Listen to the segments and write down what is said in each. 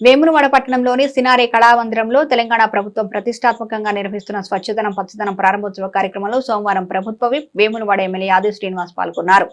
వేమునవాడ పట్టణంలోని సినారే కళామందిరంలో తెలంగాణ ప్రభుత్వం ప్రతిష్టాత్మకంగా నిర్వహిస్తున్న స్వచ్ఛదనం పచ్చదనం ప్రారంభోత్సవ కార్యక్రమంలో సోమవారం ప్రభుత్వ విప్ వేమునవాడ ఎమ్మెల్యే ఆది శ్రీనివాస్ పాల్గొన్నారు.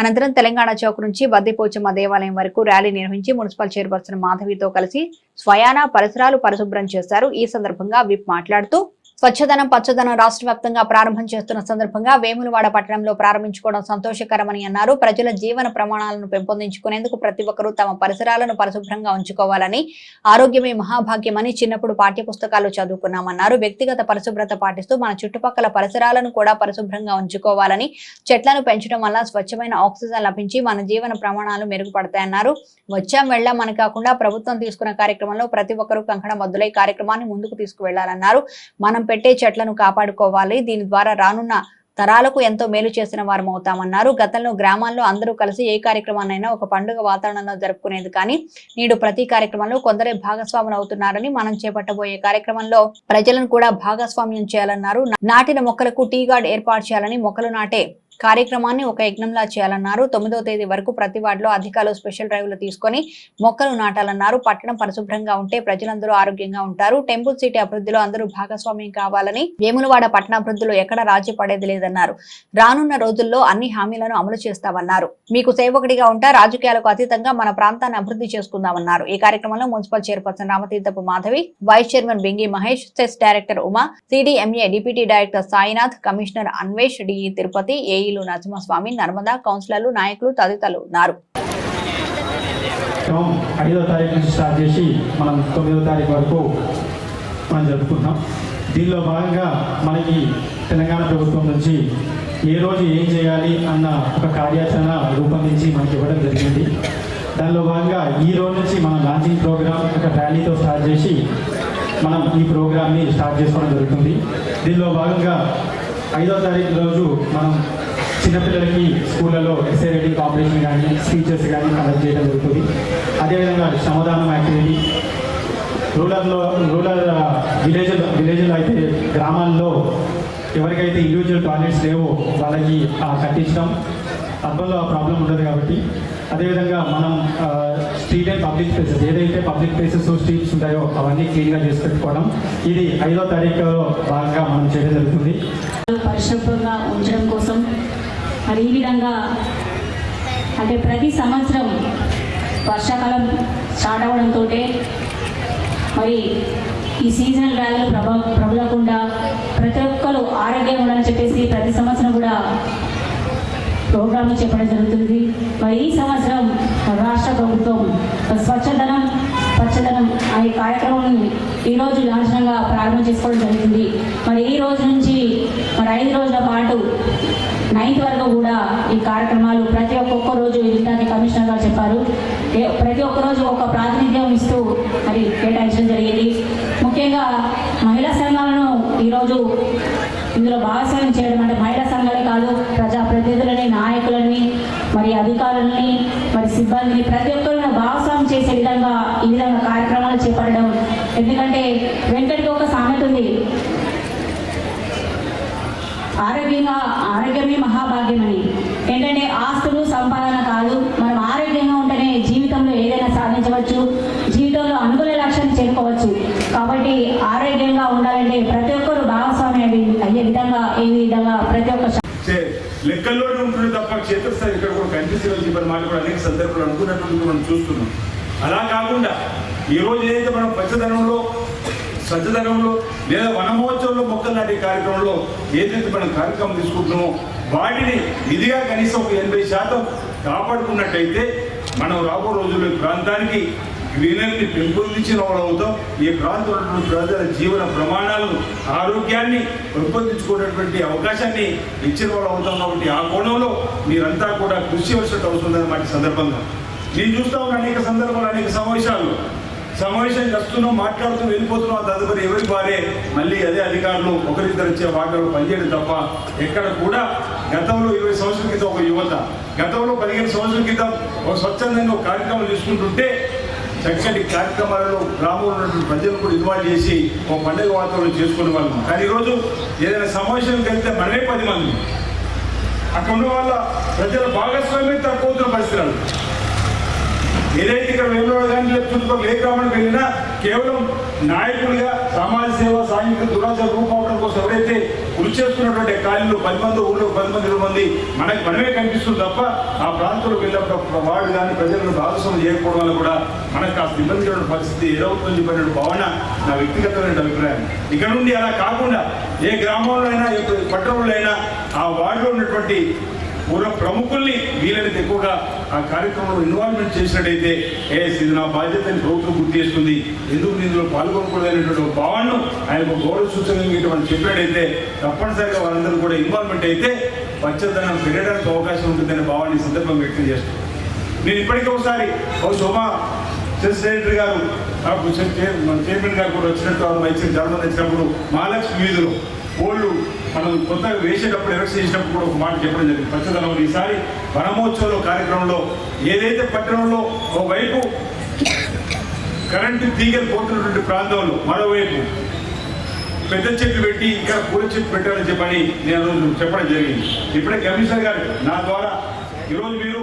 అనంతరం తెలంగాణ చౌక్ నుంచి బద్దిపోచమ్మ దేవాలయం వరకు ర్యాలీ నిర్వహించి మున్సిపల్ చైర్పర్సన్ మాధవితో కలిసి స్వయాన పరిసరాలు పరిశుభ్రం చేశారు. ఈ సందర్భంగా విప్ మాట్లాడుతూ స్వచ్ఛదనం పచ్చదనం రాష్ట్ర వ్యాప్తంగా ప్రారంభం చేస్తున్న సందర్భంగా వేములవాడ పట్టణంలో ప్రారంభించుకోవడం సంతోషకరమని అన్నారు. ప్రజల జీవన ప్రమాణాలను పెంపొందించుకునేందుకు ప్రతి ఒక్కరూ తమ పరిసరాలను పరిశుభ్రంగా ఉంచుకోవాలని ఆరోగ్యమే మహాభాగ్యమని చిన్నప్పుడు పాఠ్య పుస్తకాలు చదువుకున్నామన్నారు. వ్యక్తిగత పరిశుభ్రత పాటిస్తూ మన చుట్టుపక్కల పరిసరాలను కూడా పరిశుభ్రంగా ఉంచుకోవాలని చెట్లను పెంచడం వల్ల స్వచ్ఛమైన ఆక్సిజన్ లభించి మన జీవన ప్రమాణాలు మెరుగుపడతాయన్నారు. వచ్చాం వెళ్ళామని కాకుండా ప్రభుత్వం తీసుకున్న కార్యక్రమంలో ప్రతి ఒక్కరూ కంకణ మొదలై కార్యక్రమాన్ని ముందుకు తీసుకువెళ్ళాలన్నారు. మనం పెట్టే చెట్లను కాపాడుకోవాలి. దీని ద్వారా రానున్న తరాలకు ఎంతో మేలు చేసిన వారం అవుతామన్నారు. గతంలో గ్రామాల్లో అందరూ కలిసి ఏ కార్యక్రమాన్నైనా ఒక పండుగ వాతావరణంలో జరుపుకునేది కానీ నేడు ప్రతి కార్యక్రమంలో కొందరే భాగస్వాములు అవుతున్నారని మనం చేపట్టబోయే కార్యక్రమంలో ప్రజలను కూడా భాగస్వామ్యం చేయాలన్నారు. నాటిన మొక్కలకు టీ గార్డ్ ఏర్పాటు చేయాలని మొక్కలు నాటే కార్యక్రమాన్ని ఒక యజ్ఞంలా చేయాలన్నారు. తొమ్మిదో తేదీ వరకు ప్రతి వార్డులో అధికారులు స్పెషల్ డ్రైవ్లు తీసుకొని మొక్కలు నాటాలన్నారు. పట్టణం పరిశుభ్రంగా ఉంటే ప్రజలందరూ ఆరోగ్యంగా ఉంటారు. టెంపుల్ సిటీ అభివృద్ధిలో అందరూ భాగస్వామ్యం కావాలని వేములవాడ పట్టణాభివృద్ధిలో ఎక్కడ రాజీ పడేది లేదన్నారు. రానున్న రోజుల్లో అన్ని హామీలను అమలు చేస్తామన్నారు. మీకు సేవకుడిగా ఉంటా రాజకీయాలకు అతీతంగా మన ప్రాంతాన్ని అభివృద్ధి చేసుకుందామన్నారు. ఈ కార్యక్రమంలో municipal chairperson Ramatheerthapu Madhavi vice chairman Bingi Mahesh cess director Uma CDMA deputy director Sainath commissioner Anvesh DE Tirupati ఏఈలు Narasimhaswamy Narmada కౌన్సిలర్లు నాయకులు తదితరులు ఉన్నారు. ఐదో తారీఖు నుంచి స్టార్ట్ చేసి మనం తొమ్మిదో తారీఖు వరకు మనం జరుపుకుంటాం దీనిలో భాగంగా మనకి తెలంగాణ ప్రభుత్వం నుంచి ఏ రోజు ఏం చేయాలి అన్న ఒక కార్యాచరణ రూపొందించి మనకి ఇవ్వడం జరిగింది. దానిలో భాగంగా ఈ రోజు నుంచి మనం లాంచింగ్ ప్రోగ్రామ్ ఒక ర్యాలీతో స్టార్ట్ చేసి మనం ఈ ప్రోగ్రామ్ని స్టార్ట్ చేసుకోవడం జరుగుతుంది. దీనిలో భాగంగా ఐదో తారీఖు రోజు మనం చిన్నపిల్లలకి స్కూళ్ళలో ఎస్ఏ రైటింగ్ కాంపిటీషన్ కానీ స్పీచెస్ కానీ కండక్ట్ చేయడం జరుగుతుంది. అదేవిధంగా శ్రమదానం యాక్టివిటీ రూరల్లో రూరల్ విలేజ్ విలేజ్లో అయితే గ్రామాల్లో ఎవరికైతే ఇండివిజువల్ టాయిలెట్స్ లేవో వాళ్ళకి ఆ, కట్టించడం. అర్బన్లో ఆ ప్రాబ్లం ఉండదు కాబట్టి. అదేవిధంగా మనం స్ట్రీట్ అండ్ పబ్లిక్ ప్లేసెస్ ఏదైతే పబ్లిక్ ప్లేసెస్ స్ట్రీట్స్ ఉంటాయో అవన్నీ క్లీన్గా చేసి పెట్టుకోవడం. ఇది ఐదో తారీఖులో భాగంగా మనం చేయడం జరుగుతుంది. పరిశుభ్రంగా ఉంచడం కోసం మరి ఈ విధంగా అంటే ప్రతి సంవత్సరం వర్షాకాలం స్టార్ట్ అవ్వడంతో మరి ఈ సీజనల్ వ్యాధులు ప్రభ ప్రబలకుండా ప్రతి ఒక్కరు ఆరోగ్యంగా ఉండాలని చెప్పేసి ప్రతి సంవత్సరం కూడా ప్రోగ్రాంలు చెప్పడం జరుగుతుంది. మరి ఈ సంవత్సరం రాష్ట్ర ప్రభుత్వం స్వచ్ఛదనం స్వచ్ఛధనం అనే కార్యక్రమం ఈరోజు లాంఛనంగా ప్రారంభం చేసుకోవడం జరిగింది మరి ఈ రోజు నుంచి మరి ఐదు రోజుల పాటు నైన్త్ వరకు కూడా ఈ కార్యక్రమాలు ప్రతి ఒక్కొక్క రోజు ఇందాక కమిషనర్ గారు చెప్పారు. ప్రతి ఒక్క రోజు ఒక ప్రాతినిధ్యం ఇస్తూ మరి కేటాయించడం జరిగింది. ముఖ్యంగా మహిళా సంఘాలను ఈరోజు ఇందులో భాగస్వామ్యం చేయడం అంటే మహిళా సంఘాలే కాదు ప్రజాప్రతినిధులని నాయకులని మరి అధికారులని మరి సిబ్బందిని ప్రతి ఒక్కరిని భాగస్వామ్యం చేసే విధంగా ఈ విధంగా కార్యక్రమాలు చేపట్టడం. ఎందుకంటే వెంకటికి ఒక సామెత ఉంది. ఆరోగ్యంగా ఆరోగ్యమే మహాభాగ్యం అని ఏంటంటే ఆస్తులు సంపాదన కాదు మనం ఆరోగ్యంగా ఉంటేనే జీవితంలో ఏదైనా సాధించవచ్చు జీవితంలో అనుకునే లక్ష్యాన్ని చేరుకోవచ్చు. కాబట్టి ఆరోగ్యంగా ఉండాలంటే ప్రతి ఒక్కరు భాగస్వామి అయ్యే- అయ్యే విధంగా ఏ విధంగా ప్రతి ఒక్క లెక్కల్లోనే ఉంటుంది తప్ప క్షేత్రస్థాయి ఇక్కడ కూడా కనిపిస్తుంది చెప్పిన మాట కూడా అనేక సందర్భాలు అనుకున్నట్టు మనం చూస్తున్నాం. అలా కాకుండా ఈ రోజు ఏదైతే మనం పచ్చదనంలో స్వచ్ఛదనంలో లేదా వనమహోత్సవంలో మొక్కలు నాటే కార్యక్రమంలో ఏదైతే మనం కార్యక్రమం తీసుకుంటున్నామో వాటిని ఇదిగా కనీసం ఒక ఎనభై శాతం కాపాడుకున్నట్టయితే మనం రాబో రోజుల్లో ప్రాంతానికి గ్రీనరీని పెంపొందించిన వాళ్ళు అవుతాం. ఈ ప్రాంతంలో ప్రజల జీవన ప్రమాణాలను ఆరోగ్యాన్ని పెంపొందించుకునేటువంటి అవకాశాన్ని ఇచ్చిన వాళ్ళు అవుతాం కాబట్టి ఆ కోణంలో మీరంతా కూడా కృషి చేసినట్టు అవసరం అన్నమాట సందర్భంగా. నేను చూస్తా ఉన్న అనేక సందర్భాలు అనేక సమావేశాలు. సమావేశం చేస్తున్నాం మాట్లాడుతూ వెళ్ళిపోతున్నాం తదుపరి ఎవరి వారే మళ్ళీ అదే అధికారులు ఒకరిద్దరు ఇచ్చే వాటిలో పనిచేయడం తప్ప ఎక్కడ కూడా గతంలో ఇరవై సంవత్సరాల క్రితం ఒక యువత గతంలో పదిహేను సంవత్సరాల క్రితం ఒక స్వచ్ఛందంగా ఒక కార్యక్రమం తీసుకుంటుంటే చక్కటి కార్యక్రమాలలో గ్రామంలో ఉన్నటువంటి ప్రజలు కూడా ఇన్వాల్వ్ చేసి ఒక పండుగ వాతావరణం చేసుకునే వాళ్ళం. కానీ ఈరోజు ఏదైనా సమావేశం కలిగితే మనమే పది మంది. అక్కడ ఉన్న వాళ్ళ ప్రజల భాగస్వామ్యం తక్కువ అవుతున్న పరిస్థితులు. ఏదైతే ఇక్కడ వేములవాడ గారిని లేదా చుట్టుపక్కల వెళ్ళినా కేవలం నాయకుడిగా సమాజ సేవ సాంఘిక దురాచార రూపవడం కోసం ఎవరైతే కృషి చేస్తున్నటువంటి ఖాళీలు పది మంది ఊళ్ళో పది మంది ఇరవై మంది మనకి మనమే కనిపిస్తుంది తప్ప ఆ ప్రాంతంలో వెళ్ళినప్పుడు వాడు కానీ ప్రజలను భాగస్వామ్యం చేయకపోవడం వల్ల కూడా మనకు కాస్త ఉన్న పరిస్థితి ఏదవుతుందని చెప్పిన భావన నా వ్యక్తిగతమైన అభిప్రాయం. ఇక్కడ నుండి అలా కాకుండా ఏ గ్రామంలో అయినా ఏ పట్టణంలో అయినా ఆ వార్డులో ఉన్నటువంటి పూర్వ ప్రముఖుల్ని వీలైనంత ఎక్కువగా ఆ కార్యక్రమంలో ఇన్వాల్వ్మెంట్ చేసినట్టయితే ఏఎస్ ఇది నా బాధ్యతని ప్రభుత్వం గుర్తు చేసుకుంది. ఎందుకు ఇందులో పాల్గొనకూడదనేటువంటి ఒక భావాన్ని ఆయన ఒక గౌరవ సూచనగా ఇటువంటి చెప్పినట్టయితే తప్పనిసరిగా వారందరూ కూడా ఇన్వాల్వ్మెంట్ అయితే పచ్చదనం పెరగడానికి అవకాశం ఉంటుందనే భావాన్ని ఈ సందర్భంగా వ్యక్తం చేస్తున్నాను నేను ఇప్పటికే ఒకసారి ఓ శోభా సెస్ సెక్రటరీ గారు నాకు మన చైర్మన్ గారు కూడా వచ్చినట్టు వాళ్ళు వైద్యం జరగడం వచ్చినప్పుడు మహాలక్ష్మి వీధిలో ఓళ్ళు మనం కొత్తగా వేసేటప్పుడు ఎలక్ట్ చేసినప్పుడు కూడా ఒక మాట చెప్పడం జరిగింది. పచ్చదనం ఈసారి వనమోత్సవం కార్యక్రమంలో ఏదైతే పట్టణంలో ఒకవైపు కరెంటు తీగలు పోతున్నటువంటి ప్రాంతంలో మరోవైపు పెద్ద చెట్లు పెట్టి ఇంకా పూల చెట్లు పెట్టాలని చెప్పని నేను చెప్పడం జరిగింది. ఇప్పుడే కమిషనర్ గారు నా ద్వారా ఈరోజు మీరు